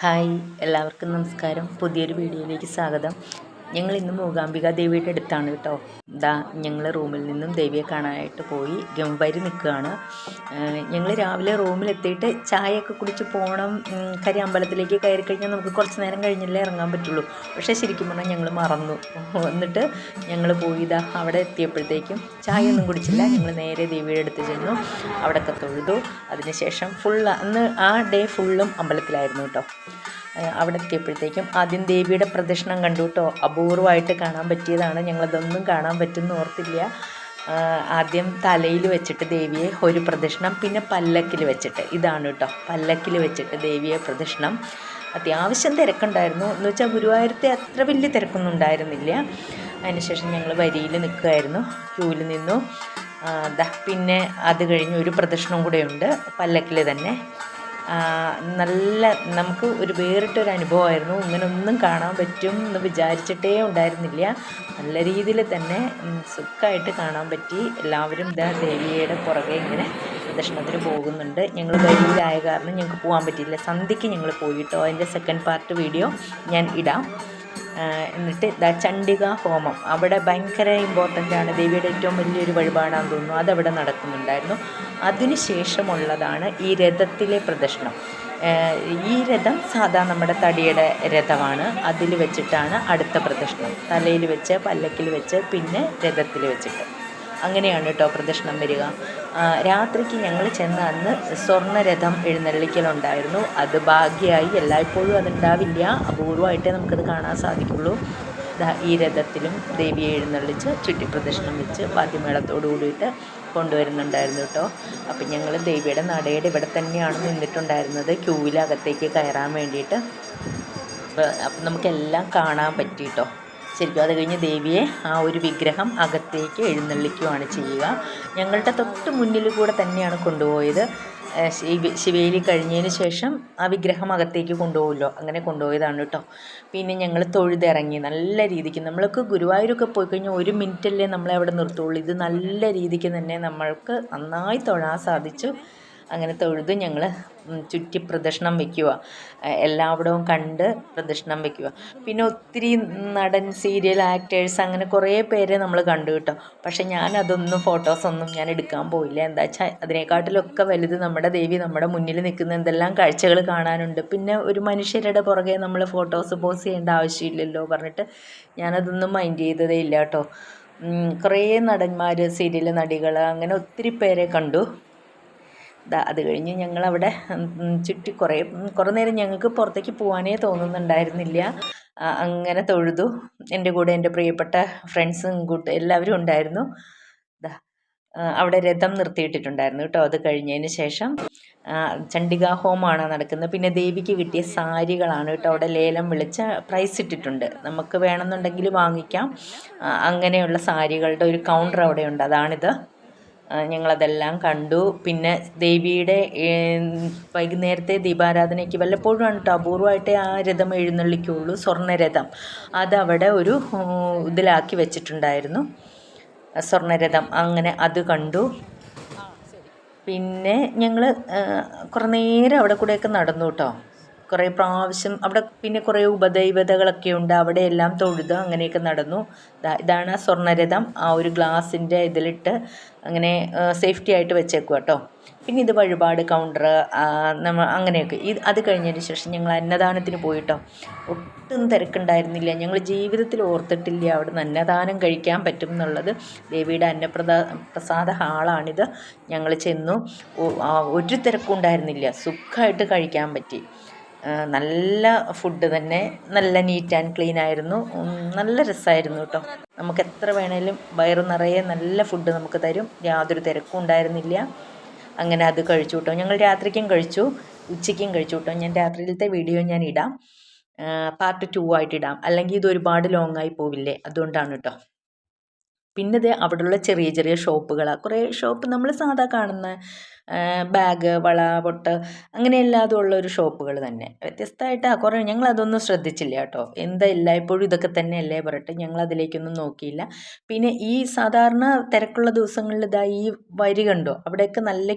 Hi എല്ലാവർക്കും നമസ്കാരം. പുതിയൊരു വീഡിയോയിലേക്ക് സ്വാഗതം. ഞങ്ങൾ ഇന്ന് മൂകാംബിക ദേവിയുടെ അടുത്താണ് കേട്ടോ. ദാ ഞങ്ങൾ റൂമിൽ നിന്നും ദേവിയെ കാണാനായിട്ട് പോയി. ഗംഭരി നിൽക്കുകയാണ്. ഞങ്ങൾ രാവിലെ റൂമിലെത്തിയിട്ട് ചായയൊക്കെ കുടിച്ച് പോകണം കരി അമ്പലത്തിലേക്ക് കയറി കഴിഞ്ഞാൽ നമുക്ക് കുറച്ച് നേരം കഴിഞ്ഞല്ലേ ഇറങ്ങാൻ പറ്റുള്ളൂ. പക്ഷേ ശരിക്കും പറഞ്ഞാൽ ഞങ്ങൾ മറന്നു. എന്നിട്ട് ഞങ്ങൾ പോയി ഇതാ അവിടെ എത്തിയപ്പോഴത്തേക്കും ഒന്നും കുടിച്ചില്ല. ഞങ്ങൾ നേരെ ദേവിയുടെ അടുത്ത് ചെന്നു. അവിടെയൊക്കെ തൊഴുതു. അതിനുശേഷം ഫുൾ അന്ന് ആ ഡേ ഫുള്ളും അമ്പലത്തിലായിരുന്നു കേട്ടോ. അവിടെ എത്തിയപ്പോഴത്തേക്കും ആദ്യം ദേവിയുടെ പ്രദക്ഷിണം കണ്ടു കേട്ടോ. അപൂർവമായിട്ട് കാണാൻ പറ്റിയതാണ്. ഞങ്ങളതൊന്നും കാണാൻ പറ്റുമെന്ന് ഓർത്തില്ല. ആദ്യം തലയിൽ വെച്ചിട്ട് ദേവിയെ ഒരു പ്രദക്ഷിണം പിന്നെ പല്ലക്കിൽ വെച്ചിട്ട്. ഇതാണ് കേട്ടോ. പല്ലക്കിൽ വെച്ചിട്ട് ദേവിയെ പ്രദക്ഷിണം. അത്യാവശ്യം തിരക്കുണ്ടായിരുന്നു. എന്ന് വെച്ചാൽ ഗുരുവായൂരത്തെ അത്ര വലിയ തിരക്കൊന്നും ഉണ്ടായിരുന്നില്ല. അതിനുശേഷം ഞങ്ങൾ വരിയിൽ നിൽക്കുമായിരുന്നു ക്യൂവിൽ നിന്നു. പിന്നെ അത് കഴിഞ്ഞ് ഒരു പ്രദക്ഷിണം കൂടെയുണ്ട് പല്ലക്കിൽ തന്നെ. നല്ല നമുക്ക് ഒരു വേറിട്ടൊരു അനുഭവമായിരുന്നു. ഇങ്ങനൊന്നും കാണാൻ പറ്റും എന്ന് വിചാരിച്ചിട്ടേ ഉണ്ടായിരുന്നില്ല. നല്ല രീതിയിൽ തന്നെ സുഖമായിട്ട് കാണാൻ പറ്റി. എല്ലാവരും ദാ ദേവിയുടെ പുറകെ ഇങ്ങനെ പ്രദക്ഷിണത്തിന് പോകുന്നുണ്ട്. ഞങ്ങൾ വഴിയിലായ കാരണം ഞങ്ങൾക്ക് പോകാൻ പറ്റിയില്ല. സന്ധ്യയ്ക്ക് ഞങ്ങൾ പോയിട്ടോ അതിന്റെ സെക്കൻഡ് പാർട്ട് വീഡിയോ ഞാൻ ഇടാം. എന്നിട്ട് ദ ചണ്ഡിക ഹോമം. അവിടെ ഭയങ്കര ഇമ്പോർട്ടന്റ് ആണ്. ദേവിയുടെ ഏറ്റവും വലിയൊരു വഴിപാടാണെന്ന് തോന്നുന്നു. അതവിടെ നടക്കുന്നുണ്ടായിരുന്നു. അതിനുശേഷമുള്ളതാണ് ഈ രഥത്തിലെ പ്രദർശനം ഈ രഥം സാധാ നമ്മുടെ തടിയുടെ രഥമാണ്. അതിൽ വെച്ചിട്ടാണ് അടുത്ത പ്രദർശനം തലയിൽ വെച്ച് പല്ലക്കിൽ വെച്ച് പിന്നെ രഥത്തിൽ വെച്ചിട്ട്. അങ്ങനെയാണ് കേട്ടോ പ്രദക്ഷിണം വരിക. രാത്രിക്ക് ഞങ്ങൾ ചെന്ന അന്ന് സ്വർണരഥം എഴുന്നള്ളിക്കലുണ്ടായിരുന്നു. അത് ഭാഗ്യമായി എല്ലായ്പ്പോഴും അതുണ്ടാവില്ല. അപൂർവമായിട്ടേ നമുക്കത് കാണാൻ സാധിക്കുള്ളൂ. ഈ രഥത്തിലും ദേവിയെ എഴുന്നള്ളിച്ച് ചുറ്റി ചുറ്റിപ്രദക്ഷിണം വെച്ച് വാദ്യമേളത്തോടു കൂടിയിട്ട് കൊണ്ടുവരുന്നുണ്ടായിരുന്നു കേട്ടോ അപ്പം ഞങ്ങൾ ദേവിയുടെ നടയുടെ ഇവിടെ തന്നെയാണ് നിന്നിട്ടുണ്ടായിരുന്നത്. ക്യൂവിലകത്തേക്ക് കയറാൻ വേണ്ടിയിട്ട്. അപ്പം നമുക്കെല്ലാം കാണാൻ പറ്റി പറ്റിയിട്ടോ ശരിക്കും അത് കഴിഞ്ഞ് ദേവിയെ ആ ഒരു വിഗ്രഹം അകത്തേക്ക് എഴുന്നള്ളിക്കുകയാണ് ചെയ്യുക. ഞങ്ങളുടെ തൊട്ട് മുന്നിൽ കൂടെ തന്നെയാണ് കൊണ്ടുപോയത്. ശിവേലി കഴിഞ്ഞതിന് ശേഷം ആ വിഗ്രഹം അകത്തേക്ക് കൊണ്ടുപോകുമല്ലോ അങ്ങനെ കൊണ്ടുപോയതാണ് കേട്ടോ. പിന്നെ ഞങ്ങൾ തൊഴുതിറങ്ങി. നല്ല രീതിക്ക് നമ്മൾക്ക് ഗുരുവായൂരൊക്കെ പോയി കഴിഞ്ഞാൽ ഒരു മിനിറ്റല്ലേ നമ്മളെ അവിടെ നിർത്തുള്ളൂ. ഇത് നല്ല രീതിക്ക് തന്നെ നമ്മൾക്ക് നന്നായി തൊഴാൻ സാധിച്ചു. അങ്ങനെ തൊഴുത് ഞങ്ങൾ ചുറ്റി പ്രദക്ഷിണം വയ്ക്കുക എല്ലാവിടവും കണ്ട് പ്രദക്ഷിണം വയ്ക്കുക പിന്നെ ഒത്തിരി നടൻ സീരിയൽ ആക്ടേഴ്സ് അങ്ങനെ കുറേ പേരെ നമ്മൾ കണ്ടു കേട്ടോ. പക്ഷെ ഞാൻ അതൊന്നും ഫോട്ടോസൊന്നും ഞാൻ എടുക്കാൻ പോയില്ല. എന്താ വെച്ചാൽ അതിനെക്കാട്ടിലൊക്കെ വലുത് നമ്മുടെ ദേവി നമ്മുടെ മുന്നിൽ നിൽക്കുന്ന എന്തെല്ലാം കാഴ്ചകൾ കാണാനുണ്ട്. പിന്നെ ഒരു മനുഷ്യരുടെ പുറകെ നമ്മൾ ഫോട്ടോസ് പോസ് ചെയ്യേണ്ട ആവശ്യമില്ലല്ലോ പറഞ്ഞിട്ട് ഞാനതൊന്നും മൈൻഡ് ചെയ്തതേ ഇല്ല കേട്ടോ. കുറേ നടന്മാർ സീരിയൽ നടികൾ അങ്ങനെ ഒത്തിരി പേരെ കണ്ടു. അത് കഴിഞ്ഞ് ഞങ്ങളവിടെ ചുറ്റി കുറേ കുറേ നേരം ഞങ്ങൾക്ക് പുറത്തേക്ക് പോകാനേ തോന്നുന്നുണ്ടായിരുന്നില്ല. അങ്ങനെ തൊഴുതു. എന്റെ കൂടെ എന്റെ പ്രിയപ്പെട്ട ഫ്രണ്ട്സും കൂട്ട് എല്ലാവരും ഉണ്ടായിരുന്നു. അവിടെ രഥം നിർത്തിയിട്ടിട്ടുണ്ടായിരുന്നു കേട്ടോ അത് കഴിഞ്ഞതിന് ശേഷം. ചണ്ഡികാ ഹോമാണ് നടക്കുന്നത്. പിന്നെ ദേവിക്ക് കിട്ടിയ സാരികളാണ് കേട്ടോ അവിടെ ലേലം വിളിച്ച പ്രൈസ് ഇട്ടിട്ടുണ്ട്. നമുക്ക് വേണമെന്നുണ്ടെങ്കിൽ വാങ്ങിക്കാം. അങ്ങനെയുള്ള സാരികളുടെ ഒരു കൗണ്ടർ അവിടെ ഉണ്ട് അതാണിത്. ഞങ്ങളതെല്ലാം കണ്ടു. പിന്നെ ദേവിയുടെ വൈകുന്നേരത്തെ ദീപാരാധനയ്ക്ക് വല്ലപ്പോഴുമാണ് കേട്ടോ അപൂർവമായിട്ടേ ആ രഥം എഴുന്നള്ളിക്കുള്ളൂ സ്വർണരഥം അതവിടെ ഒരു ഇതിലാക്കി വെച്ചിട്ടുണ്ടായിരുന്നു. സ്വർണരഥം അങ്ങനെ അത് കണ്ടു. പിന്നെ ഞങ്ങൾ കുറേ നേരം അവിടെ കൂടെയൊക്കെ നടന്നു കേട്ടോ. കുറേ പ്രാവശ്യം അവിടെ പിന്നെ കുറേ ഉപദൈവതകളൊക്കെ ഉണ്ട്. അവിടെയെല്ലാം തൊഴുത് അങ്ങനെയൊക്കെ നടന്നു. ഇതാണ് സ്വർണരഥം ആ ഒരു ഗ്ലാസിന്റെ ഇതിലിട്ട് അങ്ങനെ സേഫ്റ്റി ആയിട്ട് വെച്ചേക്കുക കേട്ടോ പിന്നെ ഇത് വഴിപാട് കൗണ്ടർ നമ്മൾ അങ്ങനെയൊക്കെ. ഇത് അത് കഴിഞ്ഞതിന് ശേഷം ഞങ്ങൾ അന്നദാനത്തിന് പോയിട്ടോ ഒട്ടും തിരക്കുണ്ടായിരുന്നില്ല. ഞങ്ങൾ ജീവിതത്തിൽ ഓർത്തിട്ടില്ല അവിടെ നിന്ന് അന്നദാനം കഴിക്കാൻ പറ്റും എന്നുള്ളത്. ദേവിയുടെ അന്നപ്രദ പ്രസാദ ഹാളാണിത്. ഞങ്ങൾ ചെന്നു. ഒരു തിരക്കും ഉണ്ടായിരുന്നില്ല. സുഖമായിട്ട് കഴിക്കാൻ പറ്റി. നല്ല ഫുഡ് തന്നെ നല്ല നീറ്റ് ആൻഡ് ക്ലീൻ ആയിരുന്നു. നല്ല രസമായിരുന്നു കേട്ടോ നമുക്ക് എത്ര വേണേലും വയറു നിറയെ നല്ല ഫുഡ് നമുക്ക് തരും. യാതൊരു തിരക്കും ഉണ്ടായിരുന്നില്ല. അങ്ങനെ അത് കഴിച്ചു കേട്ടോ ഞങ്ങൾ രാത്രിക്കും കഴിച്ചു ഉച്ചയ്ക്കും കഴിച്ചു കേട്ടോ ഞാൻ രാത്രിയിലത്തെ വീഡിയോ ഞാൻ ഇടാം. പാർട്ട് ടു ആയിട്ട് ഇടാം. അല്ലെങ്കിൽ ഇത് ഒരുപാട് ലോങ്ങായി പോവില്ലേ? അതുകൊണ്ടാണ് കേട്ടോ പിന്നെ ഇത് അവിടെയുള്ള ചെറിയ ചെറിയ ഷോപ്പുകളാണ് കുറേ ഷോപ്പ് നമ്മൾ സാധാ കാണുന്ന ബാഗ് വള പൊട്ട് അങ്ങനെ ഉള്ള ഒരു ഷോപ്പുകൾ തന്നെ. വ്യത്യസ്തമായിട്ട് കുറേ ഞങ്ങൾ അതൊന്നും ശ്രദ്ധിച്ചില്ല കേട്ടോ. എന്താ എല്ലായ്പ്പോഴും ഇതൊക്കെ തന്നെയല്ലേ പറയട്ടെ? ഞങ്ങൾ അതിലേക്കൊന്നും നോക്കിയില്ല. പിന്നെ ഈ സാധാരണ തിരക്കുള്ള ദിവസങ്ങളിൽ ഇതാ ഈ വരി കണ്ടോ? അവിടെയൊക്കെ നല്ല